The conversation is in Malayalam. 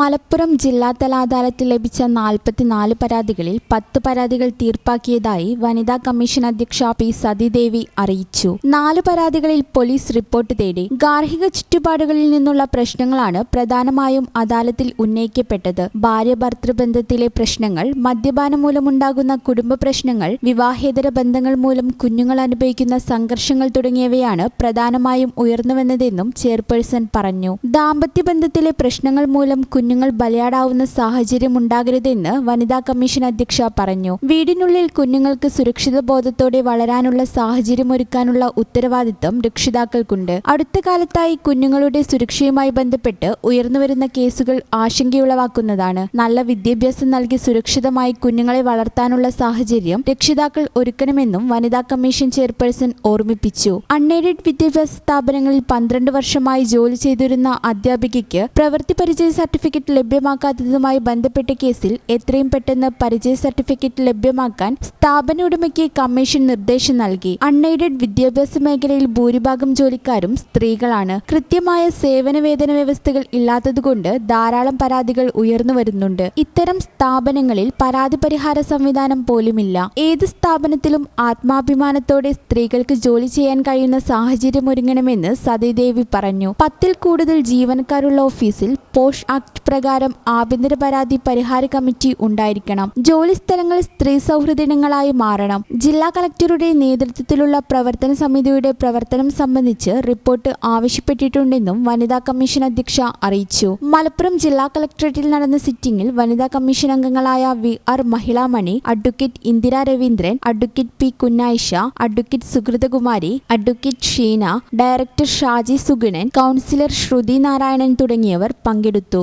മലപ്പുറം ജില്ലാതല അദാലത്തിൽ ലഭിച്ച നാൽപ്പത്തിനാല് പരാതികളിൽ പത്ത് പരാതികൾ തീർപ്പാക്കിയതായി വനിതാ കമ്മീഷൻ അധ്യക്ഷ പി സതിദേവി അറിയിച്ചു. നാല് പരാതികളിൽ പോലീസ് റിപ്പോർട്ട് തേടി ഗാർഹിക ചുറ്റുപാടുകളിൽ നിന്നുള്ള പ്രശ്നങ്ങളാണ് പ്രധാനമായും അദാലത്തിൽ ഉന്നയിക്കപ്പെട്ടത്. ഭാര്യ ഭർത്തൃബന്ധത്തിലെ പ്രശ്നങ്ങൾ മദ്യപാനം മൂലമുണ്ടാകുന്ന കുടുംബ പ്രശ്നങ്ങൾ വിവാഹേതര ബന്ധങ്ങൾ മൂലം കുഞ്ഞുങ്ങൾ അനുഭവിക്കുന്ന സംഘർഷങ്ങൾ തുടങ്ങിയവയാണ് പ്രധാനമായും ഉയർന്നുവന്നതെന്നും ചെയർപേഴ്സൺ പറഞ്ഞു. ദാമ്പത്യ ബന്ധത്തിലെ പ്രശ്നങ്ങൾ മൂലം കുഞ്ഞുങ്ങൾ ബലിയാടാവുന്ന സാഹചര്യം ഉണ്ടാകരുതെന്ന് വനിതാ കമ്മീഷൻ അധ്യക്ഷ പറഞ്ഞു. വീടിനുള്ളിൽ കുഞ്ഞുങ്ങൾക്ക് സുരക്ഷിത ബോധത്തോടെ വളരാനുള്ള സാഹചര്യം ഒരുക്കാനുള്ള ഉത്തരവാദിത്തം രക്ഷിതാക്കൾക്കുണ്ട്. അടുത്ത കാലത്തായി കുഞ്ഞുങ്ങളുടെ സുരക്ഷയുമായി ബന്ധപ്പെട്ട് ഉയർന്നുവരുന്ന കേസുകൾ ആശങ്കയുളവാക്കുന്നതാണ്. നല്ല വിദ്യാഭ്യാസം നൽകി സുരക്ഷിതമായി കുഞ്ഞുങ്ങളെ വളർത്താനുള്ള സാഹചര്യം രക്ഷിതാക്കൾ ഒരുക്കണമെന്നും വനിതാ കമ്മീഷൻ ചെയർപേഴ്സൺ ഓർമ്മിപ്പിച്ചു. അൺഎയ്ഡഡ് വിദ്യാഭ്യാസ സ്ഥാപനങ്ങളിൽ പന്ത്രണ്ട് വർഷമായി ജോലി ചെയ്തിരുന്ന അധ്യാപികയ്ക്ക് പ്രവൃത്തി പരിചയ സർട്ടിഫിക്കറ്റ് ലഭ്യമാക്കാത്തതുമായി ബന്ധപ്പെട്ട കേസിൽ എത്രയും പെട്ടെന്ന് പരിചയ സർട്ടിഫിക്കറ്റ് ലഭ്യമാക്കാൻ സ്ഥാപന ഉടമയ്ക്ക് കമ്മീഷൻ നിർദ്ദേശം നൽകി. അൺഎയ്ഡഡ് വിദ്യാഭ്യാസ മേഖലയിൽ ഭൂരിഭാഗം ജോലിക്കാരും സ്ത്രീകളാണ്. കൃത്യമായ സേവന വേതന വ്യവസ്ഥകൾ ഇല്ലാത്തതുകൊണ്ട് ധാരാളം പരാതികൾ ഉയർന്നു വരുന്നുണ്ട്. ഇത്തരം സ്ഥാപനങ്ങളിൽ പരാതി പരിഹാര സംവിധാനം പോലുമില്ല. ഏത് സ്ഥാപനത്തിലും ആത്മാഭിമാനത്തോടെ സ്ത്രീകൾക്ക് ജോലി ചെയ്യാൻ കഴിയുന്ന സാഹചര്യം ഒരുങ്ങണമെന്ന് സതീദേവി പറഞ്ഞു. പത്തിൽ കൂടുതൽ ജീവനക്കാരുള്ള ഓഫീസിൽ പോഷ് ആക്ട് പ്രകാരം ആഭ്യന്തര പരാതി പരിഹാര കമ്മിറ്റി ഉണ്ടായിരിക്കണം. ജോലിസ്ഥലങ്ങൾ സ്ത്രീ സൗഹൃദങ്ങളായി മാറണം. ജില്ലാ കളക്ടറുടെ നേതൃത്വത്തിലുള്ള പ്രവർത്തന സമിതിയുടെ പ്രവർത്തനം സംബന്ധിച്ച് റിപ്പോർട്ട് ആവശ്യപ്പെട്ടിട്ടുണ്ടെന്നും വനിതാ കമ്മീഷൻ അധ്യക്ഷ അറിയിച്ചു. മലപ്പുറം ജില്ലാ കളക്ടറേറ്റിൽ നടന്ന സിറ്റിംഗിൽ വനിതാ കമ്മീഷൻ അംഗങ്ങളായ V R Mahilamani advocate Indira Raveendran advocate P Kunhayisha advocate Suhruthakumari advocate Sheena director Shaji Sugunan councillor Sruthi Narayanan തുടങ്ങിയവർ പങ്കെടുത്തു.